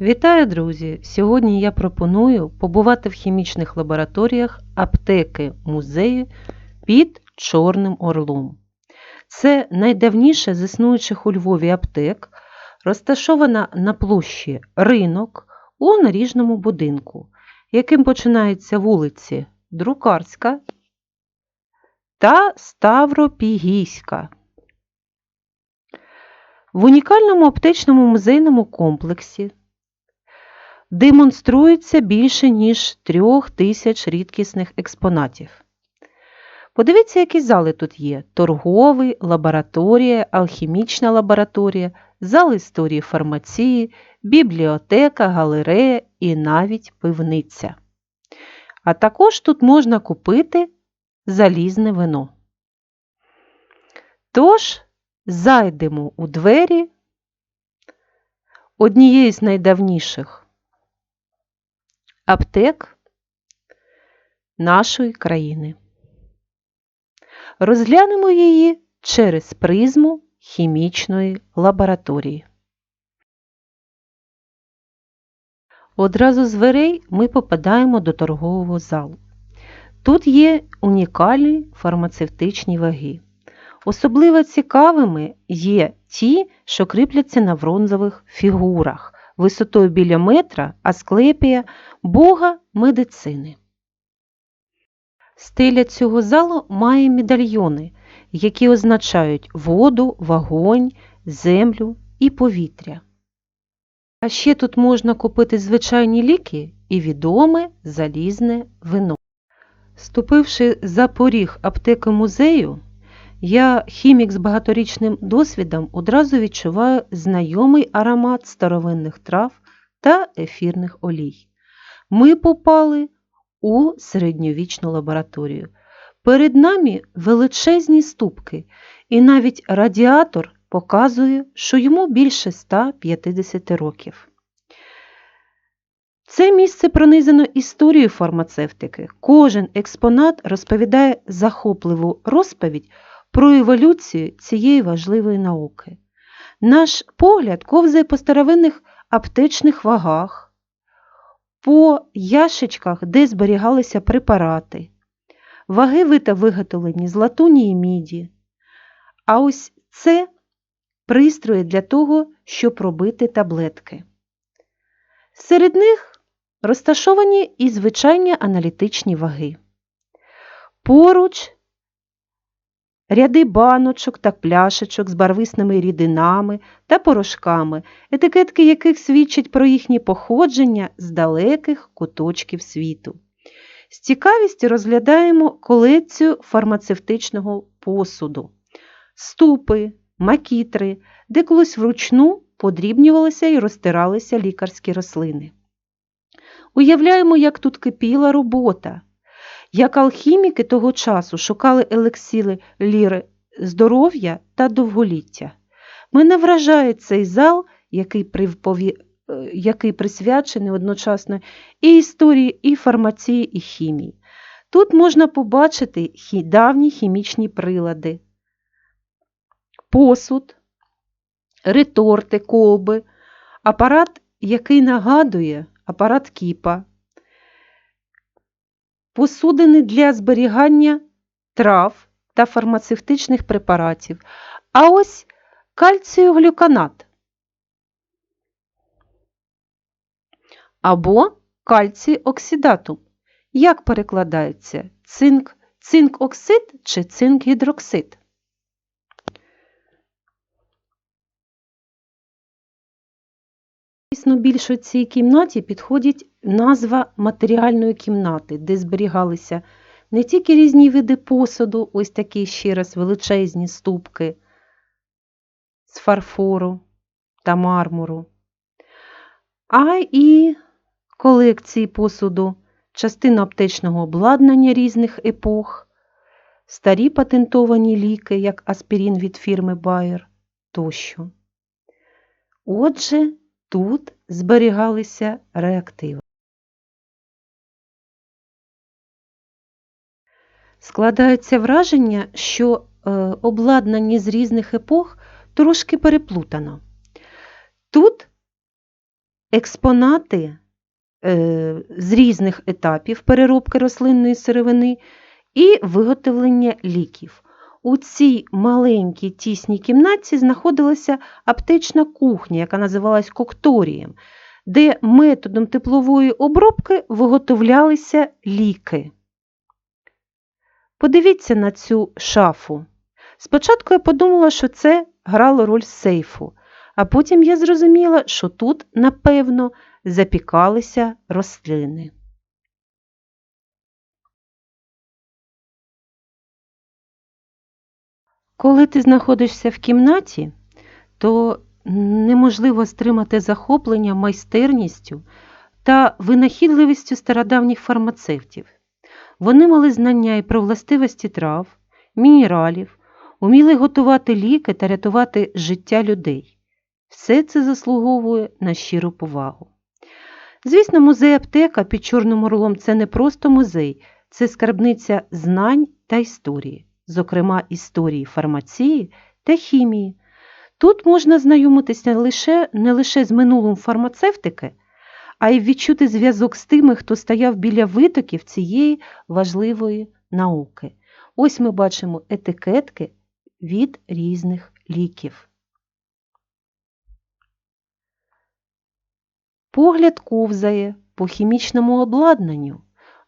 Вітаю, друзі! Сьогодні я пропоную побувати в хімічних лабораторіях аптеки музею під Чорним Орлом. Це найдавніша з існуючих у Львові аптек, розташована на площі Ринок у наріжному будинку, яким починаються вулиці Друкарська та Ставропігійська. В унікальному аптечному музейному комплексі демонструється більше ніж трьох тисяч рідкісних експонатів. Подивіться, які зали тут є: торговий, лабораторія, алхімічна лабораторія, зал історії фармації, бібліотека, галерея і навіть пивниця. А також тут можна купити залізне вино. Тож, зайдемо у двері однієї з найдавніших аптек нашої країни. Розглянемо її через призму хімічної лабораторії. Одразу з дверей ми попадаємо до торгового залу. Тут є унікальні фармацевтичні ваги. Особливо цікавими є ті, що кріпляться на бронзових фігурах висотою біля метра Асклепія Бога медицини. Стеля цього залу має медальйони, які означають воду, вогонь, землю і повітря. А ще тут можна купити звичайні ліки і відоме залізне вино. Ступивши за поріг аптеки музею, я, хімік з багаторічним досвідом, одразу відчуваю знайомий аромат старовинних трав та ефірних олій. Ми попали у середньовічну лабораторію. Перед нами величезні ступки, і навіть радіатор показує, що йому більше 150 років. Це місце пронизано історією фармацевтики. Кожен експонат розповідає захопливу розповідь про еволюцію цієї важливої науки. Наш погляд ковзає по старовинних аптечних вагах, по яшечках, де зберігалися препарати, ваги вита виготовлені з латуні і міді. А ось це пристрої для того, щоб робити таблетки. Серед них розташовані і звичайні аналітичні ваги. Поруч ряди баночок та пляшечок з барвисними рідинами та порошками, етикетки яких свідчать про їхнє походження з далеких куточків світу. З цікавістю розглядаємо колекцію фармацевтичного посуду, ступи, макітри, де колись вручну подрібнювалися і розтиралися лікарські рослини. Уявляємо, як тут кипіла робота, як алхіміки того часу шукали елексіли ліри здоров'я та довголіття. Мене вражає цей зал, який привпові... Е, який присвячений одночасно і історії, і фармації, і хімії. Тут можна побачити давні хімічні прилади, посуд, реторти, колби, апарат, який нагадує апарат кіпа, посудини для зберігання трав та фармацевтичних препаратів. А ось кальціоглюканат або кальцій оксидатум. Як перекладається цинк, цинк-оксид чи цинк-гідроксид? Звісно, більше цій кімнаті підходить назва матеріальної кімнати, де зберігалися не тільки різні види посуду, ось такі ще раз величезні ступки з фарфору та мармуру, а і колекції посуду, частина аптечного обладнання різних епох, старі патентовані ліки, як аспірін від фірми Bayer тощо. Отже, Тут зберігалися реактиви. Складається враження, що е, обладнання з різних епох трошки переплутано. Тут експонати е, з різних етапів переробки рослинної сировини і виготовлення ліків. У цій маленькій тісній кімнаті знаходилася аптечна кухня, яка називалась кокторієм, де методом теплової обробки виготовлялися ліки. Подивіться на цю шафу. Спочатку я подумала, що це грало роль сейфу, а потім я зрозуміла, що тут, напевно, запікалися рослини. Коли ти знаходишся в кімнаті, то неможливо стримати захоплення майстерністю та винахідливістю стародавніх фармацевтів. Вони мали знання і про властивості трав, мінералів, уміли готувати ліки та рятувати життя людей. Все це заслуговує на щиру повагу. Звісно, музей аптека під Чорним Орлом це не просто музей, це скарбниця знань та історії, зокрема історії фармації та хімії. Тут можна знайомитися лише, не лише з минулим фармацевтики, а й відчути зв'язок з тими, хто стояв біля витоків цієї важливої науки. Ось ми бачимо етикетки від різних ліків. Погляд ковзає по хімічному обладнанню,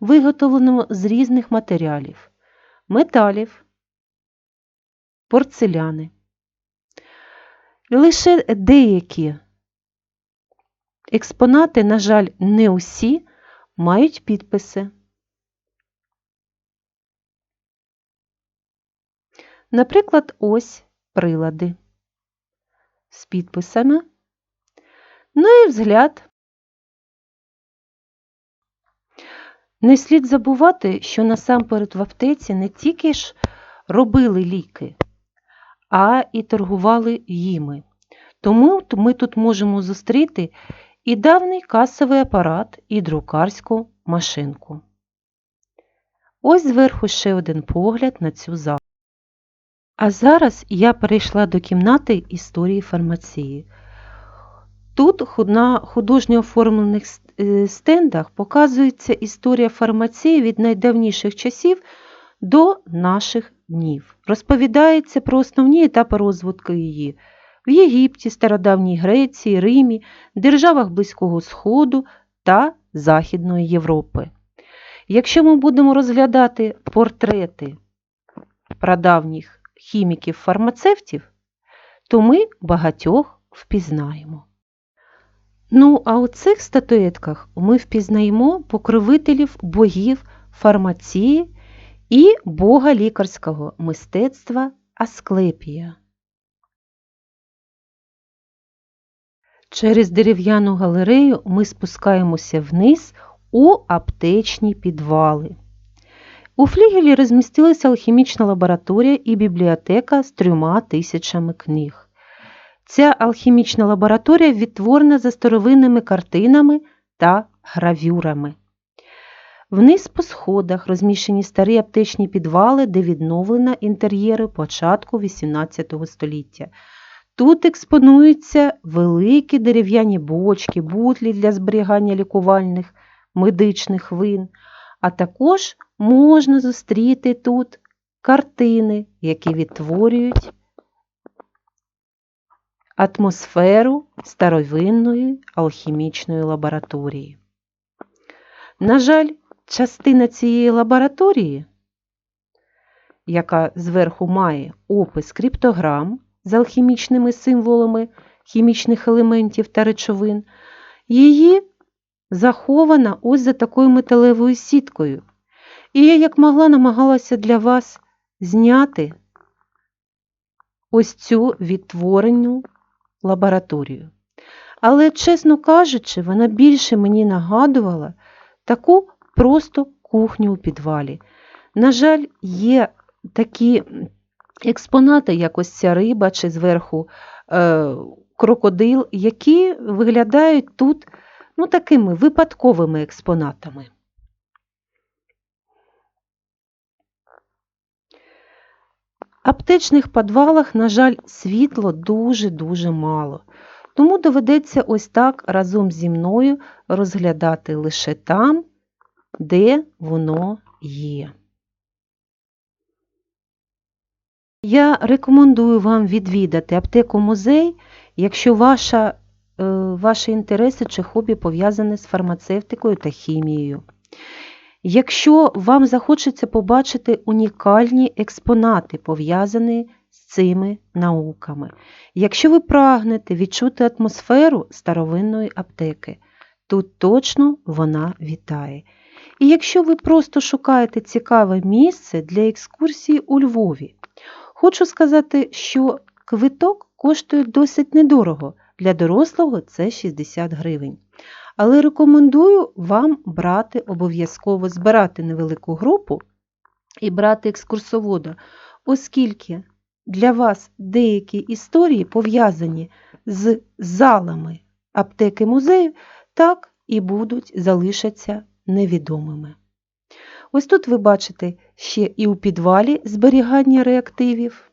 виготовленому з різних матеріалів, металів, порцеляни. Лише деякі експонати, на жаль, не усі мають підписи. Наприклад, ось прилади з підписами. Ну і взгляд. Не слід забувати, що насамперед в аптеці не тільки ж робили ліки, а і торгували їми. Тому ми тут можемо зустріти і давній касовий апарат, і друкарську машинку. Ось зверху ще один погляд на цю залу. А зараз я перейшла до кімнати історії фармації. Тут на художньо оформлених е, стендах показується історія фармації від найдавніших часів до наших днів. Розповідається про основні етапи розвитку її в Єгипті, Стародавній Греції, Римі, державах Близького Сходу та Західної Європи. Якщо ми будемо розглядати портрети прадавніх хіміків-фармацевтів, то ми багатьох впізнаємо. Ну, а у цих статуетках ми впізнаємо покровителів богів фармації і бога лікарського мистецтва Асклепія. Через дерев'яну галерею ми спускаємося вниз у аптечні підвали. У флігелі розмістилася алхімічна лабораторія і бібліотека з трьома тисячами книг. Ця алхімічна лабораторія відтворена за старовинними картинами та гравюрами. Вниз по сходах розміщені старі аптечні підвали, де відновлено інтер'єри початку XVIII століття. Тут експонуються великі дерев'яні бочки, бутлі для зберігання лікувальних медичних вин, а також можна зустріти тут картини, які відтворюють атмосферу старовинної алхімічної лабораторії. На жаль, частина цієї лабораторії, яка зверху має опис криптограм з алхімічними символами хімічних елементів та речовин, її захована ось за такою металевою сіткою. І я, як могла, намагалася для вас зняти ось цю відтворенню лабораторію. Але, чесно кажучи, вона більше мені нагадувала таку просто кухню у підвалі. На жаль, є такі експонати, як ось ця риба чи зверху е, крокодил, які виглядають тут ну, такими випадковими експонатами. аптечних підвалах, на жаль, світло дуже-дуже мало. Тому доведеться ось так разом зі мною розглядати лише там, де воно є. Я рекомендую вам відвідати аптеку музей, якщо ваша, е, ваші інтереси чи хобі пов'язані з фармацевтикою та хімією. Якщо вам захочеться побачити унікальні експонати, пов'язані з цими науками, якщо ви прагнете відчути атмосферу старовинної аптеки, тут точно вона вітає. І якщо ви просто шукаєте цікаве місце для екскурсії у Львові, хочу сказати, що квиток коштує досить недорого. Для дорослого це 60 гривень. Але рекомендую вам брати обов'язково збирати невелику групу і брати екскурсовода, оскільки для вас деякі історії пов'язані з залами аптеки музею, так і будуть залишаться невідомими. Ось тут ви бачите ще і у підвалі зберігання реактивів.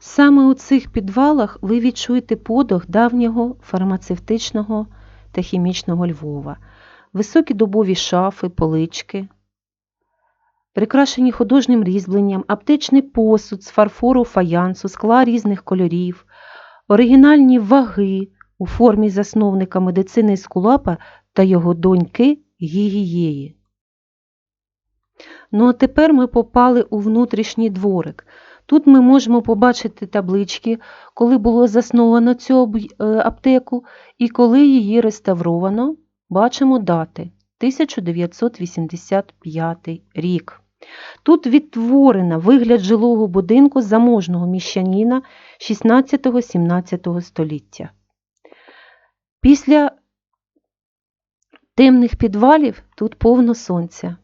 Саме у цих підвалах ви відчуєте подих давнього фармацевтичного та хімічного Львова, високі дубові шафи, полички, прикрашені художнім різьбленням, аптечний посуд з фарфору фаянсу, скла різних кольорів, оригінальні ваги у формі засновника медицини Скулапа та його доньки Гігієї. Ну а тепер ми попали у внутрішній дворик. Тут ми можемо побачити таблички, коли було засновано цю е, аптеку і коли її реставровано. Бачимо дати 1985 рік. Тут відтворено вигляд жилого будинку заможного міщаніна 16-17 століття. Після темних підвалів тут повно сонця.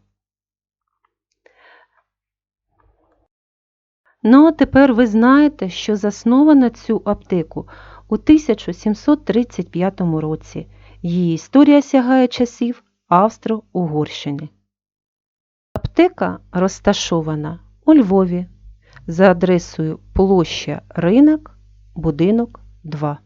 Ну, а тепер ви знаєте, що заснована цю аптеку у 1735 році. Її історія сягає часів Австро-Угорщини. Аптека розташована у Львові за адресою площа Ринок, будинок 2.